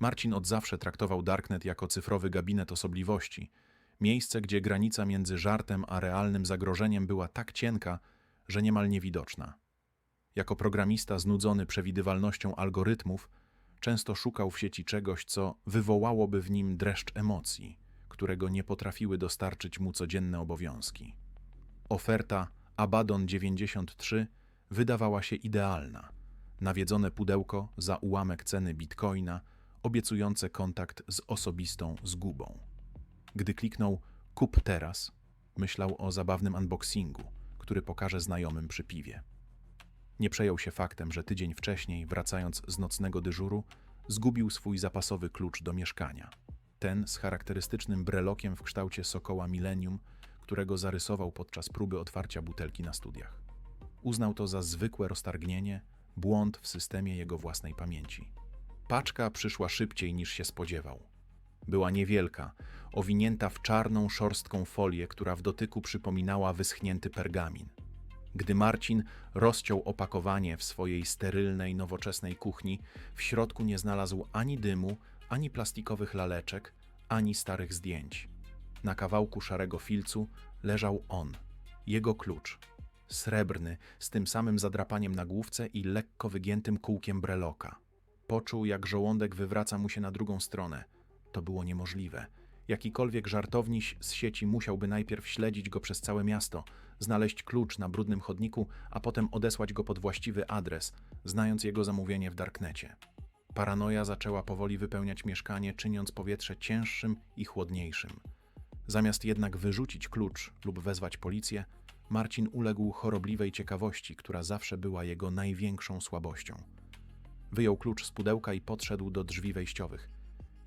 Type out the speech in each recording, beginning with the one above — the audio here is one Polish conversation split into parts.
Marcin od zawsze traktował Darknet jako cyfrowy gabinet osobliwości. Miejsce, gdzie granica między żartem a realnym zagrożeniem była tak cienka, że niemal niewidoczna. Jako programista znudzony przewidywalnością algorytmów, często szukał w sieci czegoś, co wywołałoby w nim dreszcz emocji, którego nie potrafiły dostarczyć mu codzienne obowiązki. Oferta Abaddon 93 wydawała się idealna. Nawiedzone pudełko za ułamek ceny bitcoina, obiecujące kontakt z osobistą zgubą. Gdy kliknął Kup teraz, myślał o zabawnym unboxingu, który pokaże znajomym przy piwie. Nie przejął się faktem, że tydzień wcześniej, wracając z nocnego dyżuru, zgubił swój zapasowy klucz do mieszkania. Ten z charakterystycznym brelokiem w kształcie sokoła Millennium, którego zarysował podczas próby otwarcia butelki na studiach. Uznał to za zwykłe roztargnienie, błąd w systemie jego własnej pamięci. Paczka przyszła szybciej niż się spodziewał. Była niewielka, owinięta w czarną, szorstką folię, która w dotyku przypominała wyschnięty pergamin. Gdy Marcin rozciął opakowanie w swojej sterylnej, nowoczesnej kuchni, w środku nie znalazł ani dymu, ani plastikowych laleczek, ani starych zdjęć. Na kawałku szarego filcu leżał on, jego klucz. Srebrny, z tym samym zadrapaniem na główce i lekko wygiętym kółkiem breloka. Poczuł, jak żołądek wywraca mu się na drugą stronę. To było niemożliwe. Jakikolwiek żartowniś z sieci musiałby najpierw śledzić go przez całe miasto, znaleźć klucz na brudnym chodniku, a potem odesłać go pod właściwy adres, znając jego zamówienie w darknecie. Paranoja zaczęła powoli wypełniać mieszkanie, czyniąc powietrze cięższym i chłodniejszym. Zamiast jednak wyrzucić klucz lub wezwać policję, Marcin uległ chorobliwej ciekawości, która zawsze była jego największą słabością. Wyjął klucz z pudełka i podszedł do drzwi wejściowych.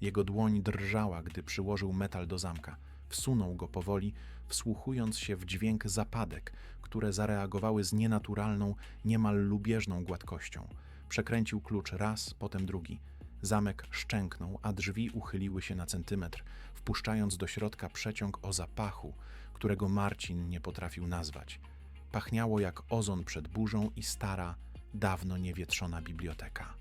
Jego dłoń drżała, gdy przyłożył metal do zamka. Wsunął go powoli, wsłuchując się w dźwięk zapadek, które zareagowały z nienaturalną, niemal lubieżną gładkością. Przekręcił klucz raz, potem drugi. Zamek szczęknął, a drzwi uchyliły się na centymetr, wpuszczając do środka przeciąg o zapachu, którego Marcin nie potrafił nazwać. Pachniało jak ozon przed burzą i stara, dawno niewietrzona biblioteka.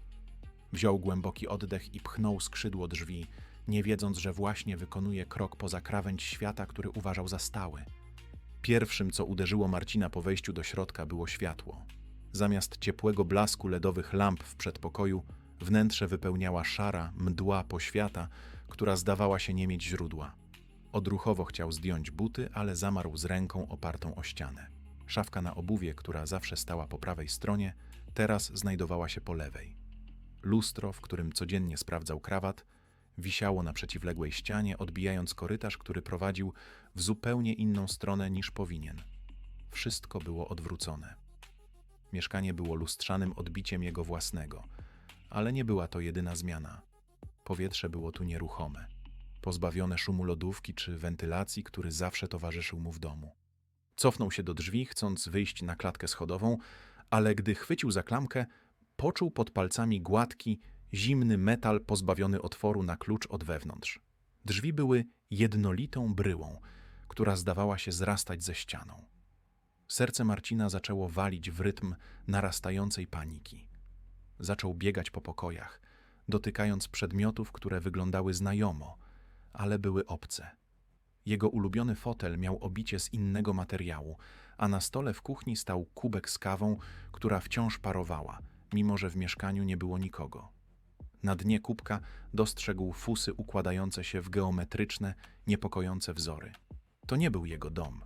Wziął głęboki oddech i pchnął skrzydło drzwi, nie wiedząc, że właśnie wykonuje krok poza krawędź świata, który uważał za stały. Pierwszym, co uderzyło Marcina po wejściu do środka, było światło. Zamiast ciepłego blasku ledowych lamp w przedpokoju, wnętrze wypełniała szara, mdła poświata, która zdawała się nie mieć źródła. Odruchowo chciał zdjąć buty, ale zamarł z ręką opartą o ścianę. Szafka na obuwie, która zawsze stała po prawej stronie, teraz znajdowała się po lewej. Lustro, w którym codziennie sprawdzał krawat, wisiało na przeciwległej ścianie, odbijając korytarz, który prowadził w zupełnie inną stronę niż powinien. Wszystko było odwrócone. Mieszkanie było lustrzanym odbiciem jego własnego, ale nie była to jedyna zmiana. Powietrze było tu nieruchome, pozbawione szumu lodówki czy wentylacji, który zawsze towarzyszył mu w domu. Cofnął się do drzwi, chcąc wyjść na klatkę schodową, ale gdy chwycił za klamkę, poczuł pod palcami gładki, zimny metal pozbawiony otworu na klucz od wewnątrz. Drzwi były jednolitą bryłą, która zdawała się zrastać ze ścianą. Serce Marcina zaczęło walić w rytm narastającej paniki. Zaczął biegać po pokojach, dotykając przedmiotów, które wyglądały znajomo, ale były obce. Jego ulubiony fotel miał obicie z innego materiału, a na stole w kuchni stał kubek z kawą, która wciąż parowała, mimo że w mieszkaniu nie było nikogo. Na dnie kubka dostrzegł fusy układające się w geometryczne, niepokojące wzory. To nie był jego dom.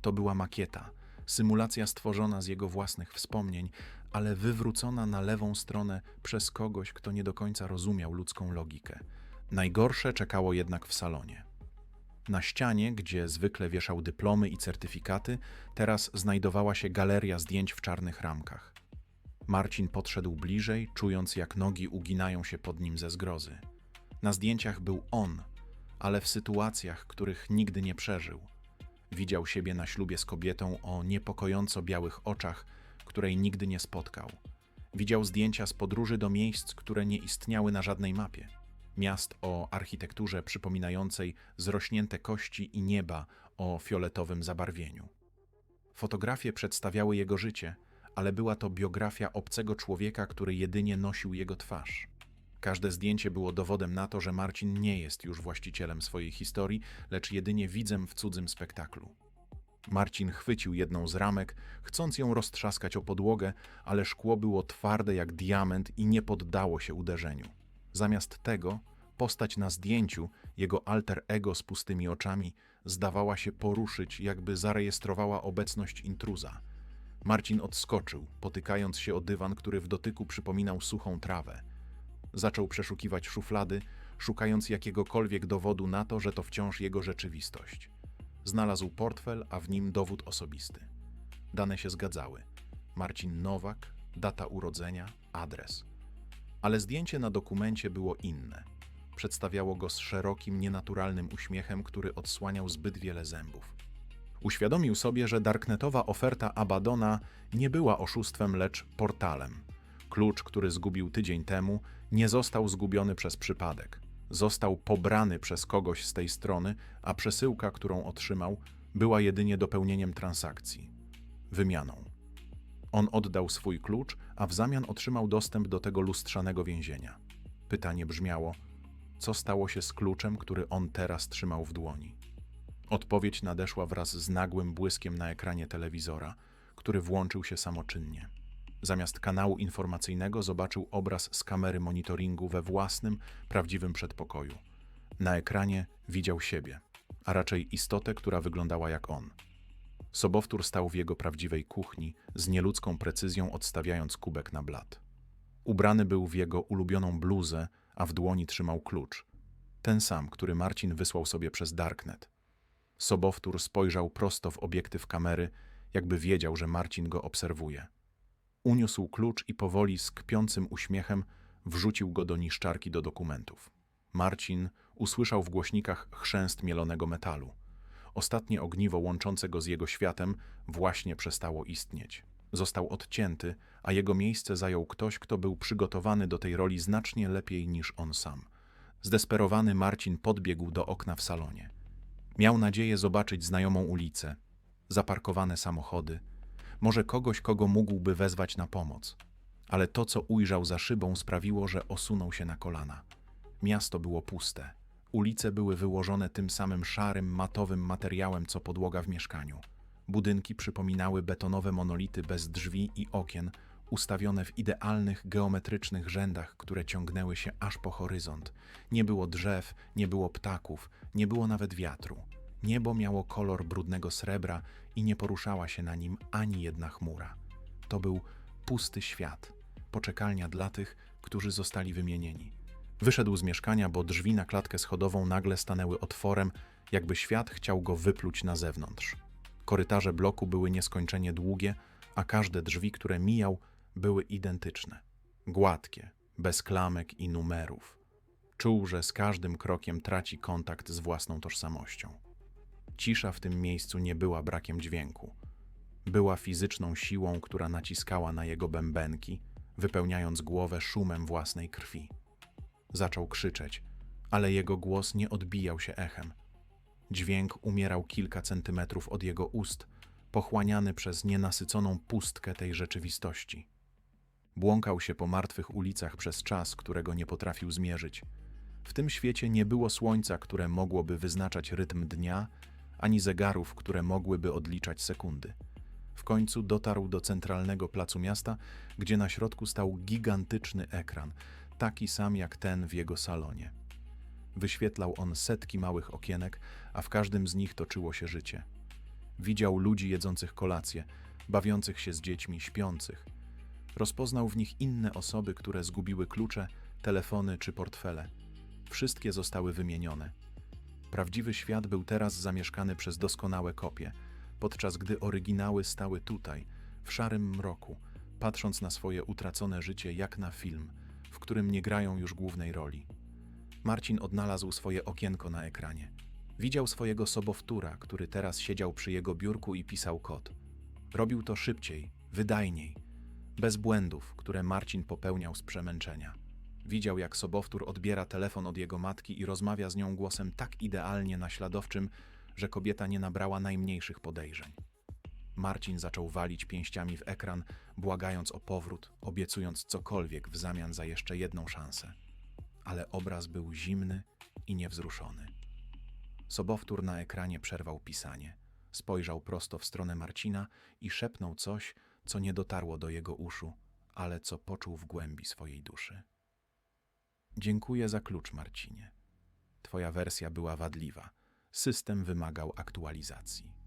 To była makieta, symulacja stworzona z jego własnych wspomnień, ale wywrócona na lewą stronę przez kogoś, kto nie do końca rozumiał ludzką logikę. Najgorsze czekało jednak w salonie. Na ścianie, gdzie zwykle wieszał dyplomy i certyfikaty, teraz znajdowała się galeria zdjęć w czarnych ramkach. Marcin podszedł bliżej, czując jak nogi uginają się pod nim ze zgrozy. Na zdjęciach był on, ale w sytuacjach, których nigdy nie przeżył. Widział siebie na ślubie z kobietą o niepokojąco białych oczach, której nigdy nie spotkał. Widział zdjęcia z podróży do miejsc, które nie istniały na żadnej mapie. Miast o architekturze przypominającej zrośnięte kości i nieba o fioletowym zabarwieniu. Fotografie przedstawiały jego życie, ale była to biografia obcego człowieka, który jedynie nosił jego twarz. Każde zdjęcie było dowodem na to, że Marcin nie jest już właścicielem swojej historii, lecz jedynie widzem w cudzym spektaklu. Marcin chwycił jedną z ramek, chcąc ją roztrzaskać o podłogę, ale szkło było twarde jak diament i nie poddało się uderzeniu. Zamiast tego, postać na zdjęciu, jego alter ego z pustymi oczami, zdawała się poruszyć, jakby zarejestrowała obecność intruza. Marcin odskoczył, potykając się o dywan, który w dotyku przypominał suchą trawę. Zaczął przeszukiwać szuflady, szukając jakiegokolwiek dowodu na to, że to wciąż jego rzeczywistość. Znalazł portfel, a w nim dowód osobisty. Dane się zgadzały. Marcin Nowak, data urodzenia, adres. Ale zdjęcie na dokumencie było inne. Przedstawiało go z szerokim, nienaturalnym uśmiechem, który odsłaniał zbyt wiele zębów. Uświadomił sobie, że darknetowa oferta Abadona nie była oszustwem, lecz portalem. Klucz, który zgubił tydzień temu, nie został zgubiony przez przypadek. Został pobrany przez kogoś z tej strony, a przesyłka, którą otrzymał, była jedynie dopełnieniem transakcji wymianą. On oddał swój klucz, a w zamian otrzymał dostęp do tego lustrzanego więzienia. Pytanie brzmiało: co stało się z kluczem, który on teraz trzymał w dłoni? Odpowiedź nadeszła wraz z nagłym błyskiem na ekranie telewizora, który włączył się samoczynnie. Zamiast kanału informacyjnego zobaczył obraz z kamery monitoringu we własnym, prawdziwym przedpokoju. Na ekranie widział siebie, a raczej istotę, która wyglądała jak on. Sobowtór stał w jego prawdziwej kuchni, z nieludzką precyzją odstawiając kubek na blat. Ubrany był w jego ulubioną bluzę, a w dłoni trzymał klucz. Ten sam, który Marcin wysłał sobie przez Darknet. Sobowtór spojrzał prosto w obiektyw kamery, jakby wiedział, że Marcin go obserwuje. Uniósł klucz i powoli z kpiącym uśmiechem wrzucił go do niszczarki do dokumentów. Marcin usłyszał w głośnikach chrzęst mielonego metalu. Ostatnie ogniwo łączące go z jego światem właśnie przestało istnieć. Został odcięty, a jego miejsce zajął ktoś, kto był przygotowany do tej roli znacznie lepiej niż on sam. Zdesperowany Marcin podbiegł do okna w salonie. Miał nadzieję zobaczyć znajomą ulicę, zaparkowane samochody, może kogoś, kogo mógłby wezwać na pomoc. Ale to, co ujrzał za szybą, sprawiło, że osunął się na kolana. Miasto było puste. Ulice były wyłożone tym samym szarym, matowym materiałem, co podłoga w mieszkaniu. Budynki przypominały betonowe monolity bez drzwi i okien, ustawione w idealnych geometrycznych rzędach, które ciągnęły się aż po horyzont. Nie było drzew, nie było ptaków, nie było nawet wiatru. Niebo miało kolor brudnego srebra i nie poruszała się na nim ani jedna chmura. To był pusty świat, poczekalnia dla tych, którzy zostali wymienieni. Wyszedł z mieszkania, bo drzwi na klatkę schodową nagle stanęły otworem, jakby świat chciał go wypluć na zewnątrz. Korytarze bloku były nieskończenie długie, a każde drzwi, które mijał, były identyczne. Gładkie, bez klamek i numerów. Czuł, że z każdym krokiem traci kontakt z własną tożsamością. Cisza w tym miejscu nie była brakiem dźwięku. Była fizyczną siłą, która naciskała na jego bębenki, wypełniając głowę szumem własnej krwi. Zaczął krzyczeć, ale jego głos nie odbijał się echem. Dźwięk umierał kilka centymetrów od jego ust, pochłaniany przez nienasyconą pustkę tej rzeczywistości. Błąkał się po martwych ulicach przez czas, którego nie potrafił zmierzyć. W tym świecie nie było słońca, które mogłoby wyznaczać rytm dnia, ani zegarów, które mogłyby odliczać sekundy. W końcu dotarł do centralnego placu miasta, gdzie na środku stał gigantyczny ekran, taki sam jak ten w jego salonie. Wyświetlał on setki małych okienek, a w każdym z nich toczyło się życie. Widział ludzi jedzących kolację, bawiących się z dziećmi, śpiących. Rozpoznał w nich inne osoby, które zgubiły klucze, telefony czy portfele. Wszystkie zostały wymienione. Prawdziwy świat był teraz zamieszkany przez doskonałe kopie, podczas gdy oryginały stały tutaj, w szarym mroku, patrząc na swoje utracone życie jak na film, w którym nie grają już głównej roli. Marcin odnalazł swoje okienko na ekranie. Widział swojego sobowtóra, który teraz siedział przy jego biurku i pisał kod. Robił to szybciej, wydajniej, bez błędów, które Marcin popełniał z przemęczenia. Widział, jak sobowtór odbiera telefon od jego matki i rozmawia z nią głosem tak idealnie naśladowczym, że kobieta nie nabrała najmniejszych podejrzeń. Marcin zaczął walić pięściami w ekran, błagając o powrót, obiecując cokolwiek w zamian za jeszcze jedną szansę. ale obraz był zimny i niewzruszony. Sobowtór na ekranie przerwał pisanie. Spojrzał prosto w stronę Marcina i szepnął coś, co nie dotarło do jego uszu, ale co poczuł w głębi swojej duszy. Dziękuję za klucz, Marcinie. Twoja wersja była wadliwa. System wymagał aktualizacji.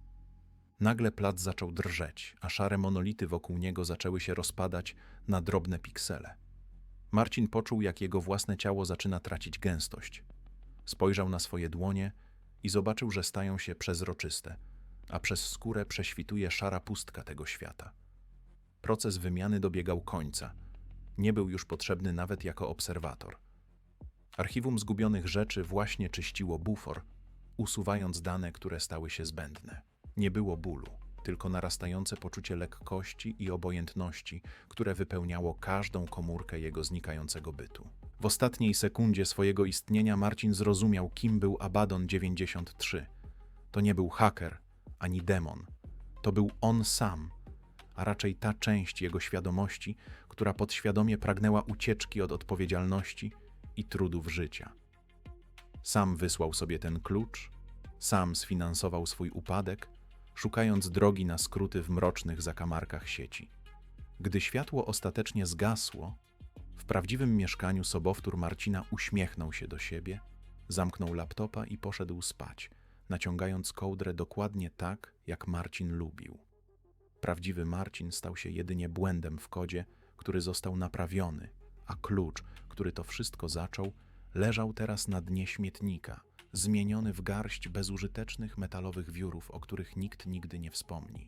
Nagle plac zaczął drżeć, a szare monolity wokół niego zaczęły się rozpadać na drobne piksele. Marcin poczuł, jak jego własne ciało zaczyna tracić gęstość. Spojrzał na swoje dłonie i zobaczył, że stają się przezroczyste, a przez skórę prześwituje szara pustka tego świata. Proces wymiany dobiegał końca. Nie był już potrzebny nawet jako obserwator. Archiwum zgubionych rzeczy właśnie czyściło bufor, usuwając dane, które stały się zbędne. Nie było bólu, tylko narastające poczucie lekkości i obojętności, które wypełniało każdą komórkę jego znikającego bytu. W ostatniej sekundzie swojego istnienia Marcin zrozumiał, kim był Abaddon 93. To nie był haker ani demon. To był on sam, a raczej ta część jego świadomości, która podświadomie pragnęła ucieczki od odpowiedzialności i trudów życia. Sam wysłał sobie ten klucz, sam sfinansował swój upadek, szukając drogi na skróty w mrocznych zakamarkach sieci. Gdy światło ostatecznie zgasło, w prawdziwym mieszkaniu sobowtór Marcina uśmiechnął się do siebie, zamknął laptopa i poszedł spać, naciągając kołdrę dokładnie tak, jak Marcin lubił. Prawdziwy Marcin stał się jedynie błędem w kodzie, który został naprawiony, a klucz, który to wszystko zaczął, leżał teraz na dnie śmietnika, zmieniony w garść bezużytecznych metalowych wiórów, o których nikt nigdy nie wspomni.